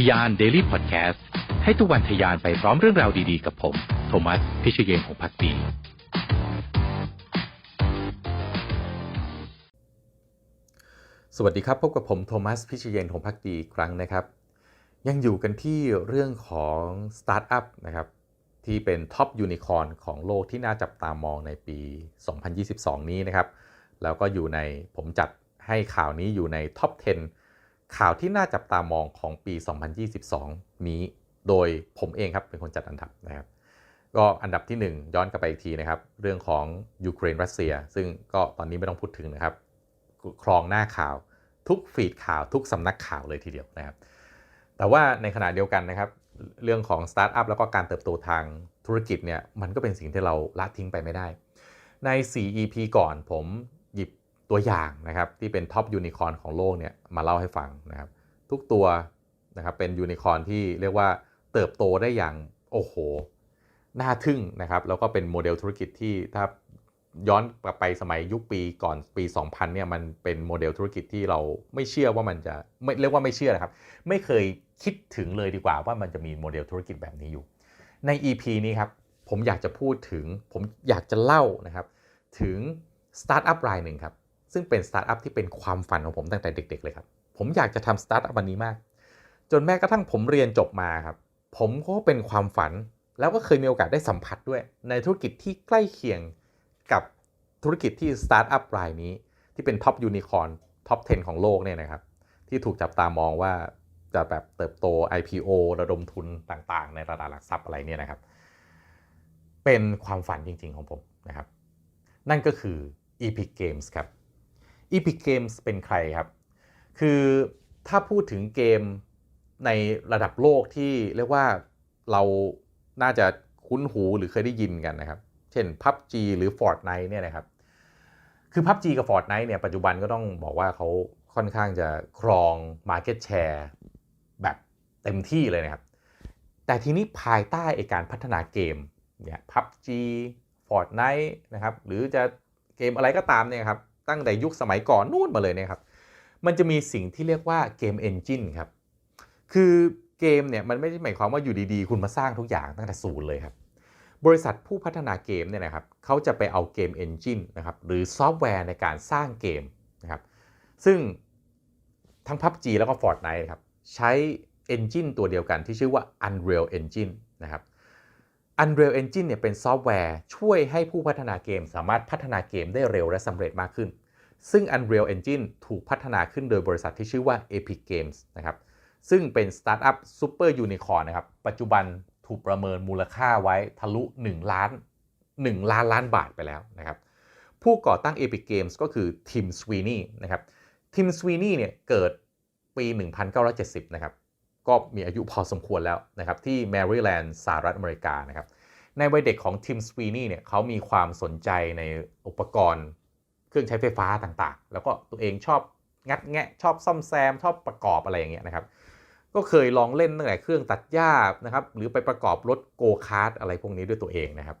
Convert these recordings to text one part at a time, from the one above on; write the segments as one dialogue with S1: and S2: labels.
S1: ทยาน Daily Podcast ให้ทุกวันทยานไปพร้อมเรื่องราวดีๆ กับผม โทมัส พิเชยเยนของพักดี
S2: สวัสดีครับ พบกับผมโทมัส พิชเยนของพักดีอีกครั้งนะครับ ยังอยู่กันที่เรื่องของสตาร์ทอัพนะครับ ที่เป็นท็อปยูนิคอร์นของโลกที่น่าจับตามองในปี 2022 นี้นะครับ แล้วก็อยู่ในผมจัดให้ข่าวนี้อยู่ในท็อป 10 ข่าวที่น่าจับตามองของปี 2022 นี้ โดยผมเองครับเป็นคนจัดอันดับนะครับ ก็อันดับที่ 1 ย้อนกลับไปอีกทีนะครับ เรื่องของยูเครนรัสเซีย ซึ่งก็ตอนนี้ไม่ต้องพูดถึงนะครับ ครองหน้าข่าวทุกฟีดข่าวทุกสำนักข่าวเลยทีเดียวนะครับ แต่ว่าในขณะเดียวกันนะครับ เรื่องของสตาร์ทอัพแล้วก็การเติบโตทางธุรกิจเนี่ยมันก็เป็นสิ่งที่เราละทิ้งไปไม่ได้ ใน 4 EP ก่อนผม ตัวอย่างนะครับที่เป็นท็อปยูนิคอร์นของโลกเนี่ยมาเล่าให้ฟังนะครับ ทุกตัวนะครับเป็นยูนิคอร์นที่เรียกว่าเติบโตได้อย่างโอ้โห น่าทึ่งนะครับ แล้วก็เป็นโมเดลธุรกิจที่ถ้าย้อนกลับไปสมัยยุคปีก่อนปี 2000เนี่ยมันเป็นโมเดลธุรกิจที่เราไม่เชื่อว่ามันจะไม่เรียกว่าไม่เชื่อนะครับ ไม่เคยคิดถึงเลยดีกว่าว่ามันจะมีโมเดลธุรกิจแบบนี้อยู่ ใน EP นี้ครับผมอยากจะพูดถึงผมอยากจะเล่านะครับ ถึงสตาร์ทอัพรายหนึ่งครับ ซึ่งเป็นสตาร์ทอัพที่เป็นความฝันของผมตั้งแต่เด็ก ๆ เลยครับ ผมอยากจะทำสตาร์ทอัพวันนี้มาก จนแม้กระทั่งผมเรียนจบมาครับ ผมก็เป็นความฝัน แล้วก็เคยมีโอกาสได้สัมผัสด้วย ในธุรกิจที่ใกล้เคียงกับธุรกิจที่สตาร์ทอัพรายนี้ ที่เป็นท็อปยูนิคอร์นท็อป 10 ของโลกเนี่ยนะครับ ที่ถูกจับตามองว่าจะแบบเติบโต IPO ระดมทุนต่างๆ ในระดับหลักทรัพย์อะไรเนี่ยนะครับ เป็นความฝันจริงๆของผมนะครับ นั่นก็คือ Epic Games ครับ Epic Games เป็นใครครับ คือถ้าพูดถึงเกมในระดับโลกที่เรียกว่าเราน่าจะคุ้นหูหรือเคยได้ยินกันนะครับ เช่น PUBG หรือ Fortnite เนี่ยนะครับ คือ PUBG กับ Fortnite เนี่ยปัจจุบันก็ต้องบอกว่าเขาค่อนข้างจะครอง Market Share แบบเต็มที่เลยนะครับ แต่ทีนี้ภายใต้การพัฒนาเกมเนี่ย PUBG Fortnite นะครับ หรือจะเกมอะไรก็ตามเนี่ยครับ ตั้งแต่ยุคสมัยก่อนนู่นมาเลยนะครับ มันจะมีสิ่งที่เรียกว่าเกมเอนจินครับ คือเกมเนี่ยมันไม่ได้หมายความว่าอยู่ดีๆ คุณมาสร้างทุกอย่างตั้งแต่ศูนย์เลยครับ บริษัทผู้พัฒนาเกมเนี่ยนะครับเขาจะไปเอาเกมเอนจินนะครับหรือซอฟต์แวร์ในการสร้างเกมนะครับ ซึ่งทั้ง PUBG แล้วก็ Fortnite ครับใช้ Engine ตัวเดียวกันที่ชื่อว่า Unreal Engine นะครับ Unreal Engine เนี่ยเป็นซอฟต์แวร์ช่วยให้ผู้พัฒนาเกมสามารถพัฒนาเกมได้เร็วและสำเร็จมากขึ้น ซึ่ง Unreal Engine ถูกพัฒนาขึ้นโดยบริษัทที่ชื่อว่า Epic Games นะครับซึ่งเป็นสตาร์ทอัพซูเปอร์ยูนิคอร์นะครับ ปัจจุบันถูกประเมินมูลค่าไว้ทะลุ 1 ล้าน 1 ล้านล้านบาทไปแล้วนะครับ ผู้ก่อตั้ง Epic Games ก็คือทิมสวีนีนะครับทิมสวีนีเนี่ยเกิดปี 1970 นะครับ ก็มีอายุพอสมควรแล้วนะครับที่แมริแลนด์สหรัฐอเมริกานะครับในวัยเด็กของทิมสวีนี่เนี่ยเขามีความสนใจในอุปกรณ์ เครื่องใช้ไฟฟ้าต่างๆ แล้วก็ตัวเองชอบงัดแงะชอบซ่อมแซม ชอบประกอบอะไรอย่างเงี้ยนะครับก็เคยลองเล่นตั้งแต่เครื่องตัดหญ้านะครับหรือไปประกอบรถโกคาร์ดอะไรพวกนี้ด้วยตัวเองนะครับ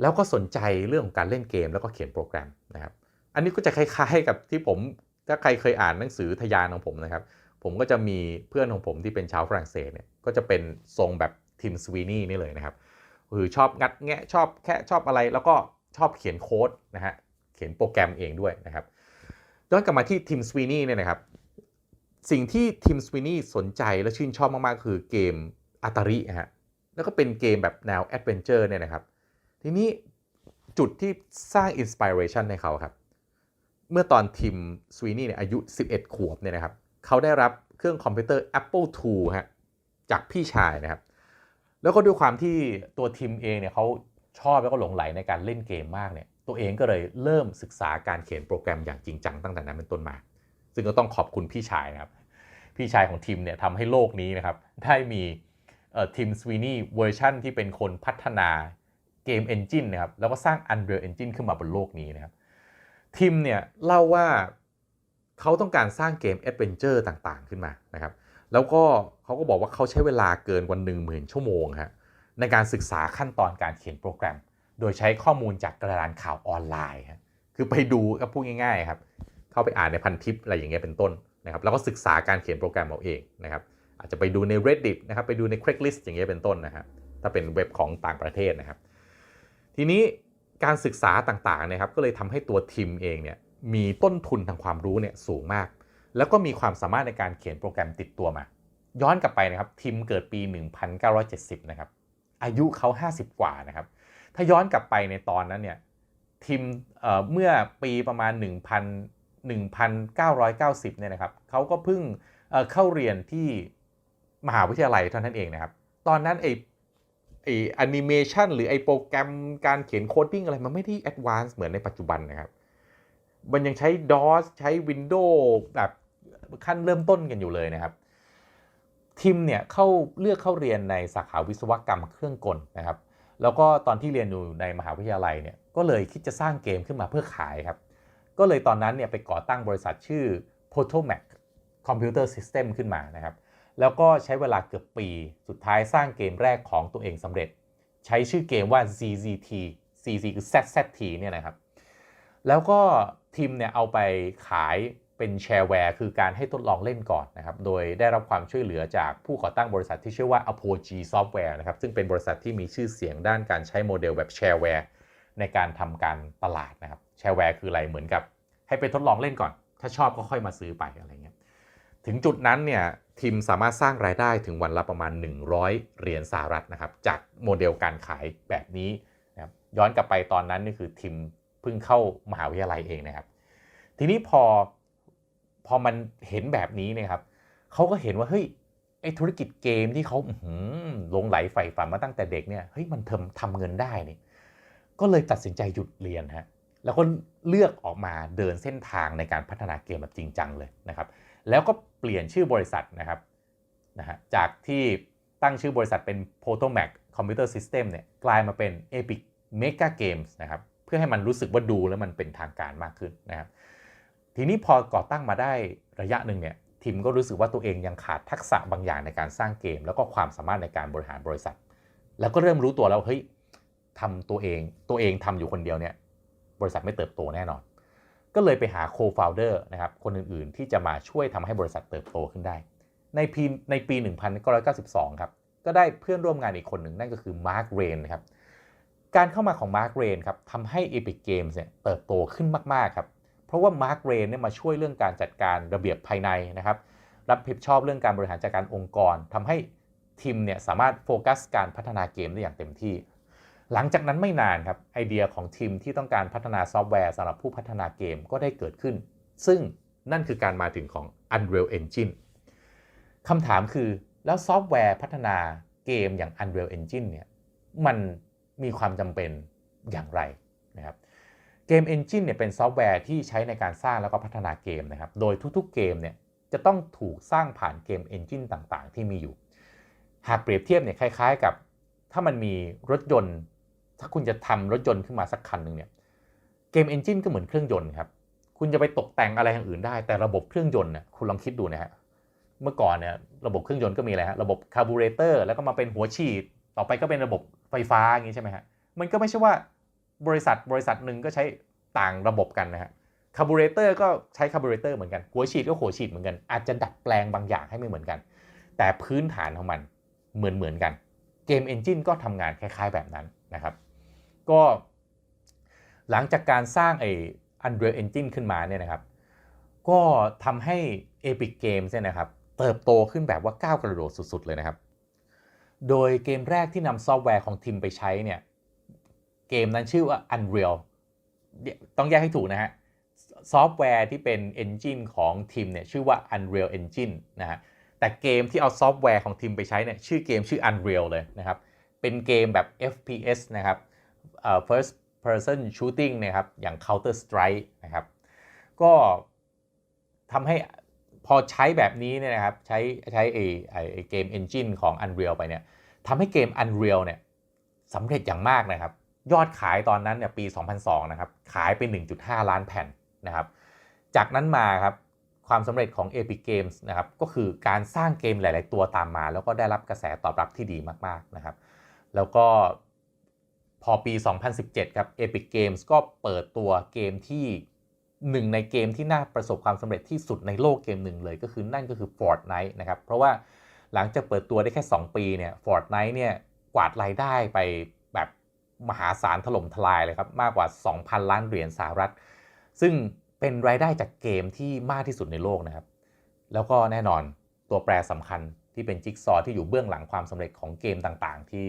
S2: แล้วก็สนใจเรื่องของการเล่นเกมแล้วก็เขียนโปรแกรมนะครับอันนี้ก็จะคล้ายๆกับที่ผมถ้าใครเคยอ่านหนังสือทยานของผมนะครับ ผมก็จะมีเพื่อนของผมที่เป็นชาวฝรั่งเศสเนี่ยก็จะเป็นทรงแบบทิมสวีนี่นี่เลยนะครับคือชอบงัดแงะชอบแค่ชอบอะไร แล้วก็ชอบเขียนโค้ดนะฮะเขียนโปรแกรมเองด้วยนะครับย้อนกลับมาที่ทิมสวีนี่เนี่ยนะครับสิ่งที่ทิมสวีนี่สนใจและชื่นชอบมาก ๆ คือเกมอัตาริฮะแล้วก็เป็นเกมแบบแนวแอดเวนเจอร์เนี่ยนะครับทีนี้จุดที่สร้างอินสปิเรชันในเขาครับ เมื่อตอนทิมสวีนี่เนี่ยอายุ 11 ขวบเนี่ยนะครับ เขาได้รับเครื่องคอมพิวเตอร์ Apple II ฮะจากพี่ชายนะครับ แล้วก็ด้วยความที่ตัวทิมเองเนี่ยเขาชอบแล้วก็หลงไหลในการเล่นเกมมากเนี่ยตัวเองก็เลยเริ่มศึกษาการเขียนโปรแกรมอย่างจริงจังตั้งแต่นั้นเป็นต้นมา ซึ่งก็ต้องขอบคุณพี่ชายนะครับ พี่ชายของทิมเนี่ยทำให้โลกนี้นะครับได้มีทิมสวีนี่เวอร์ชันที่เป็นคนพัฒนาเกมเอนจินนะครับแล้วก็สร้าง Unreal Engine ขึ้นมาบนโลกนี้นะครับทิมเนี่ยเล่าว่า เขาต้องการสร้างเกมแอดเวนเจอร์ต่างๆ ขึ้นมานะครับ แล้วก็เขาก็บอกว่าเขาใช้เวลาเกินกว่า1 0,000 ชั่วโมงฮะในการศึกษาขั้นตอนการเขียนโปรแกรม โดยใช้ข้อมูลจากกระดานข่าวออนไลน์ฮะคือไปดูก็พูดง่ายๆครับ เข้าไปอ่านในพันทิปอะไรอย่างเงี้ยเป็นต้นนะครับ แล้วก็ศึกษาการเขียนโปรแกรมเอาเองนะครับ อาจจะไปดูใน reddit นะครับ ไปดูใน craigslist อย่างเงี้ยเป็นต้นนะครับถ้าเป็นเว็บของต่างประเทศนะครับ ทีนี้การศึกษาต่างๆนะครับ ก็เลยทำให้ตัวทีมเองเนี่ย มีต้นทุนทางความรู้เนี่ยสูงมาก แล้วก็มีความสามารถในการเขียนโปรแกรมติดตัวมา ย้อนกลับไปนะครับทีมเกิดปี 1970 นะครับ อายุเขา 50 กว่านะครับ ถ้าย้อนกลับไปในตอนนั้นเนี่ยทีมเเมื่อปีประมาณ 1,000 1,990 เนี่ยนะครับเขาก็เพิ่งเเข้าเรียนที่มหาวิทยาลัยเท่านั้นเองนะครับ ตอนนั้นไอไอแอนิเมชันหรือไอโปรแกรมการเขียนโคดดิ้งอะไรมันไม่ได้แอดวานซ์เหมือนในปัจจุบันนะครับ มันยังใช้ DOS ใช้ Windows แบบขั้นเริ่มต้นกันอยู่เลยนะครับทิมเนี่ยเข้าเลือกเข้าเรียนในสาขาวิศวกรรมเครื่องกลนะครับ แล้วก็ตอนที่เรียนอยู่ในมหาวิทยาลัยเนี่ยก็เลยคิดจะสร้างเกมขึ้นมาเพื่อขายครับ ก็เลยตอนนั้นเนี่ยไปก่อตั้งบริษัทชื่อ Potomac Computer System ขึ้นมานะครับ แล้วก็ใช้เวลาเกือบปีสุดท้ายสร้างเกมแรกของตัวเองสำเร็จ ใช้ชื่อเกมว่า ZZT ZZ คือ ZZT เนี่ยนะครับ แล้วก็ทีมเนี่ยเอาไปขายเป็นแชร์แวร์คือการให้ทดลองเล่นก่อนนะครับ โดยได้รับความช่วยเหลือจากผู้ก่อตั้งบริษัทที่ชื่อว่า Apogee Software นะครับ ซึ่งเป็นบริษัทที่มีชื่อเสียงด้านการใช้โมเดลแบบแชร์แวร์ในการทำการตลาดนะครับ แชร์แวร์คืออะไรเหมือนกับ ให้ไปทดลองเล่นก่อน ถ้าชอบก็ค่อยมาซื้อไปอะไรเงี้ย ถึงจุดนั้นเนี่ยทีมสามารถสร้างรายได้ถึงวันละประมาณ 100 เหรียญสหรัฐนะครับ จากโมเดลการขายแบบนี้นะครับย้อนกลับไปตอนนั้นนี่คือทีม พิ่งเข้ามหาวิทยาลัยเองนะครับ ทีนี้พอพอมันเห็นแบบนี้นี่ยครับเขาก็เห็นว่าเฮ้ยไอธุรกิจเกมที่เขาลงไหลใฝ่ฝันมาตั้งแต่เด็กเนี่ยเฮ้ยมันทำทำเงินได้นี่ก็เลยตัดสินใจหยุดเรียนฮะแล้วก็เลือกออกมาเดินเส้นทางในการพัฒนาเกมแบบจริงจังเลยนะครับแล้วก็เปลี่ยนชื่อบริษัทนะครับนะฮะจากที่ตั้งชื่อบริษัทเป็น Potomac Computer System เนี่ยกลายมาเป็น Epic Mega Games นะครับ เพื่อให้มันรู้สึกว่าดูแล้วมันเป็นทางการมากขึ้นนะครับทีนี้พอก่อตั้งมาได้ระยะหนึ่งเนี่ยทีมก็รู้สึกว่าตัวเองยังขาดทักษะบางอย่างในการสร้างเกม แล้วก็ความสามารถในการบริหารบริษัท แล้วก็เริ่มรู้ตัวแล้วเฮ้ยทำตัวเองตัวเองทำอยู่คนเดียวเนี่ยบริษัทไม่เติบโตแน่นอน ก็เลยไปหาโคฟาวเดอร์นะครับคนอื่นๆ ที่จะมาช่วยทำให้บริษัทเติบโตขึ้นได้ ในปีในปี 1992 ครับ ก็ได้เพื่อนร่วมงานอีกคนหนึ่งนั่นก็คือมาร์คเรนครับ การเข้ามาของมาร์คเรนครับทำให้ Epic Games เนี่ยเติบโตขึ้นมากๆครับเพราะว่ามาร์คเรนเนี่ยมาช่วยเรื่องการจัดการระเบียบภายในนะครับรับผิดชอบเรื่องการบริหารจัดการองค์กรทำให้ทีมเนี่ยสามารถโฟกัสการพัฒนาเกมได้อย่างเต็มที่ หลังจากนั้นไม่นานครับไอเดียของทีมที่ต้องการพัฒนาซอฟต์แวร์สำหรับผู้พัฒนาเกมก็ได้เกิดขึ้น ซึ่งนั่นคือการมาถึงของ Unreal Engine คำถามคือแล้วซอฟต์แวร์พัฒนาเกมอย่าง Unreal Engine เนี่ยมัน มีความจำเป็นอย่างไรนะครับเกม Engine เนี่ยเป็นซอฟต์แวร์ที่ใช้ในการสร้างแล้วก็พัฒนาเกมนะครับ โดยทุกๆเกมเนี่ยจะต้องถูกสร้างผ่านเกม Engine ต่างๆ ที่มีอยู่ หากเปรียบเทียบเนี่ยคล้ายๆกับ ถ้ามันมีรถยนต์ ถ้าคุณจะทำรถยนต์ขึ้นมาสักคันหนึ่งเนี่ยเกม Engine ก็เหมือนเครื่องยนต์ครับ คุณจะไปตกแต่งอะไรอย่างอื่นได้ แต่ระบบเครื่องยนต์เนี่ยคุณลองคิดดูนะฮะเมื่อก่อนเนี่ยระบบเครื่องยนต์ก็มีอะไรฮะระบบคาร์บูเรเตอร์แล้วก็มาเป็นหัวฉีด ต่อไปก็เป็นระบบไฟฟ้าอย่างนี้ใช่ไหมฮะมันก็ไม่ใช่ว่าบริษัทบริษัทหนึ่งก็ใช้ต่างระบบกันนะฮะคาร์บูเรเตอร์ก็ใช้คาร์บูเรเตอร์เหมือนกัน หัวฉีดก็หัวฉีดเหมือนกัน อาจจะดัดแปลงบางอย่างให้ไม่เหมือนกัน แต่พื้นฐานของมันเหมือนเหมือนกัน เกมเอนจินก็ทำงานคล้าย ๆ แบบนั้นนะครับ ก็หลังจากการสร้างไอ้ Unreal Engine ขึ้นมาเนี่ยนะครับ ก็ทำให้ Epic Games เนี่ยนะครับ เติบโตขึ้นแบบว่าก้าวกระโดดสุด ๆ เลยนะครับ โดยเกมแรกที่นำซอฟต์แวร์ของทีมไปใช้เนี่ย เกมนั้นชื่อว่า Unreal ต้องแยกให้ถูกนะฮะ ซอฟต์แวร์ที่เป็น Engine ของทีมเนี่ยชื่อว่า Unreal Engine นะฮะ แต่เกมที่เอาซอฟต์แวร์ของทีมไปใช้เนี่ยชื่อเกมชื่อ Unreal เลยนะครับ เป็นเกมแบบ FPS นะครับ first person shooting นะครับ อย่าง Counter Strike นะครับ ก็ทำให้ พอใช้แบบนี้เนี่ยนะครับใช้ใช้ไอไอเกม Engine ของ Unreal ไปเนี่ยทำให้เกม Unreal เนี่ยสำเร็จอย่างมากนะครับ ยอดขายตอนนั้นเนี่ยปี 2002 นะครับ ขายไป 1.5 ล้านแผ่นนะครับ จากนั้นมาครับความสำเร็จของ Epic Games นะครับก็คือการสร้างเกมหลาย ๆ ตัวตามมา แล้วก็ได้รับกระแสตอบรับที่ดีมาก ๆ นะครับ แล้วก็พอปี 2017 ครับ Epic Games ก็เปิดตัวเกมที่ หนึ่งในเกมที่น่าประสบความสำเร็จที่สุดในโลกเกมหนึ่งเลยก็คือนั่นก็คือ Fortnite นะครับ เพราะว่าหลังจากเปิดตัวได้แค่ 2 ปีเนี่ย Fortnite เนี่ยกวาดรายได้ไปแบบมหาศาลถล่มทลายเลยครับ มากกว่า 2,000 ล้านเหรียญสหรัฐ ซึ่งเป็นรายได้จากเกมที่มากที่สุดในโลกนะครับ แล้วก็แน่นอนตัวแปรสำคัญที่เป็นจิ๊กซอว์ที่อยู่เบื้องหลังความสำเร็จของเกมต่างๆ ที่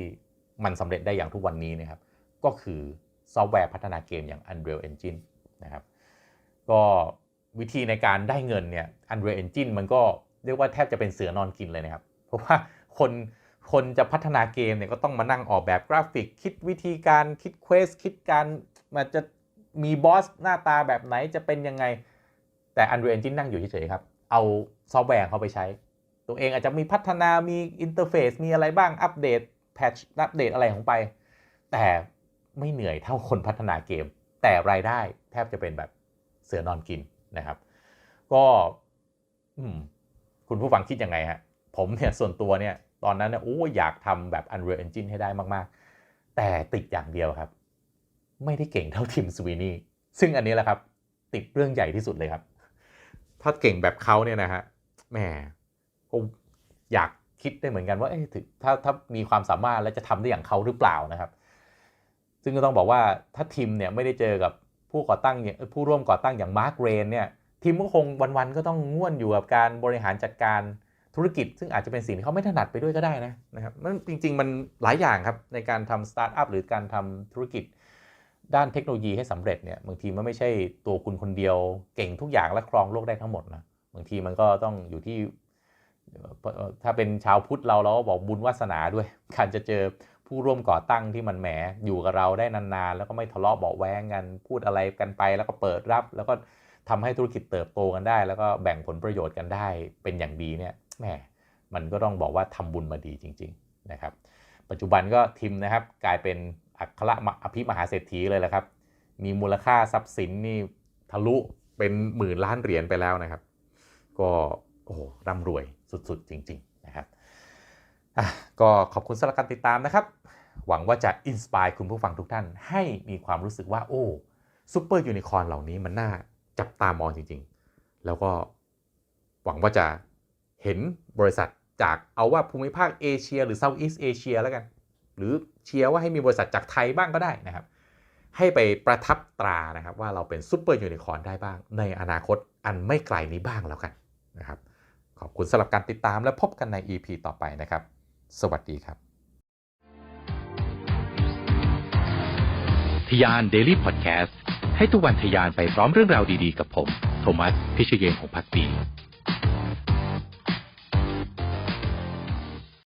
S2: มันสำเร็จได้อย่างทุกวันนี้นะครับ ก็คือซอฟต์แวร์พัฒนาเกมอย่าง Unreal Engine นะครับ ก็วิธีในการได้เงินเนี่ย Unreal Engine มันก็เรียกว่าแทบจะเป็นเสือนอนกินเลยนะครับ เพราะว่าคนคนจะพัฒนาเกมเนี่ยก็ต้องมานั่งออกแบบกราฟิก คิดวิธีการคิดเควสคิดการมันจะมีบอสหน้าตาแบบไหนจะเป็นยังไง แต่ Unreal Engine นั่งอยู่เฉยๆครับ เอาซอฟต์แวร์เขาไปใช้ ตัวเองอาจจะมีพัฒนามีอินเทอร์เฟซมีอะไรบ้างอัปเดตแพทชอัปเดตอะไรของไป แต่ไม่เหนื่อยเท่าคนพัฒนาเกม แต่รายได้แทบจะเป็นแบบ เสือนอนกินนะครับ ก็คุณผู้ฟังคิดยังไงฮะผมเนี่ยส่วนตัวเนี่ยตอนนั้นเนี่ยโอ้อยากทำแบบ Unreal Engine ให้ได้มาก ๆ แต่ติดอย่างเดียวครับ ไม่ได้เก่งเท่าทีมสวีนี่ซึ่งอันนี้แหละครับ ติดเรื่องใหญ่ที่สุดเลยครับ ถ้าเก่งแบบเขาเนี่ยนะฮะแหมก็อยากคิดได้เหมือนกันว่าเอ๊ะถึงถ้าถ้ามีความสามารถแล้วจะทำได้อย่างเขาหรือเปล่านะครับ ซึ่งก็ต้องบอกว่าถ้าทีมเนี่ยไม่ได้เจอกับ ผู้ก่อตั้งอย่างผู้ร่วมก่อตั้งอย่างมาร์คเรนเนี่ยทีมก็คงวันๆก็ต้องง่วนอยู่กับการบริหารจัดการธุรกิจ ซึ่งอาจจะเป็นสิ่งที่เขาไม่ถนัดไปด้วยก็ได้นะนะครับมันจริง ๆ มันหลายอย่างครับในการทำสตาร์ทอัพหรือการทำธุรกิจด้านเทคโนโลยีให้สำเร็จเนี่ยบางทีมันไม่ใช่ตัวคุณคนเดียวเก่งทุกอย่างและครองโลกได้ทั้งหมดนะบางทีมันก็ต้องอยู่ที่ถ้าเป็นชาวพุทธเราเราก็บอกบุญวาสนาด้วย การจะเจอ ผู้ร่วมก่อตั้งที่มันแหมอยู่กับเราได้นานๆ แล้วก็ไม่ทะเลาะเบาแว้งกันพูดอะไรกันไป แล้วก็เปิดรับ แล้วก็ทำให้ธุรกิจเติบโตกันได้ แล้วก็แบ่งผลประโยชน์กันได้เป็นอย่างดีเนี่ยแหมมันก็ต้องบอกว่าทำบุญมาดีจริง ๆนะครับ ปัจจุบันก็ทิมนะครับกลายเป็นอัครมอภิมหาเศรษฐีเลยแหละครับ มีมูลค่าทรัพย์สินนี่ทะลุเป็นหมื่นล้านเหรียญไปแล้วนะครับ ก็โอ้ร่ำรวยสุดๆจริง ๆ นะครับ อะก็ขอบคุณสำหรับการติดตามนะครับ หวังว่าจะอินสปายคุณผู้ฟังทุกท่าน ให้มีความรู้สึกว่าโอ้ซูเปอร์ยูนิคอร์นเหล่านี้มันน่าจับตามองจริงๆ แล้วก็หวังว่าจะเห็นบริษัทจากเอาว่าภูมิภาคเอเชีย หรือเซาท์อีสเอเชียแล้วกัน หรือเชียร์ว่าให้มีบริษัทจากไทยบ้างก็ได้นะครับ ให้ไปประทับตรานะครับว่าเราเป็นซูเปอร์ยูนิคอร์นได้บ้าง ในอนาคตอันไม่ไกลนี้บ้างแล้วกันนะครับ ขอบคุณสำหรับการติดตามและพบกันใน EP ต่อไปนะครับ สวัสดีครับ
S1: ทยาน Daily Podcast ให้ทุกวันทยานไปพร้อมเรื่องราวดีๆ กับผม โทมัส พิเชยนของพักดี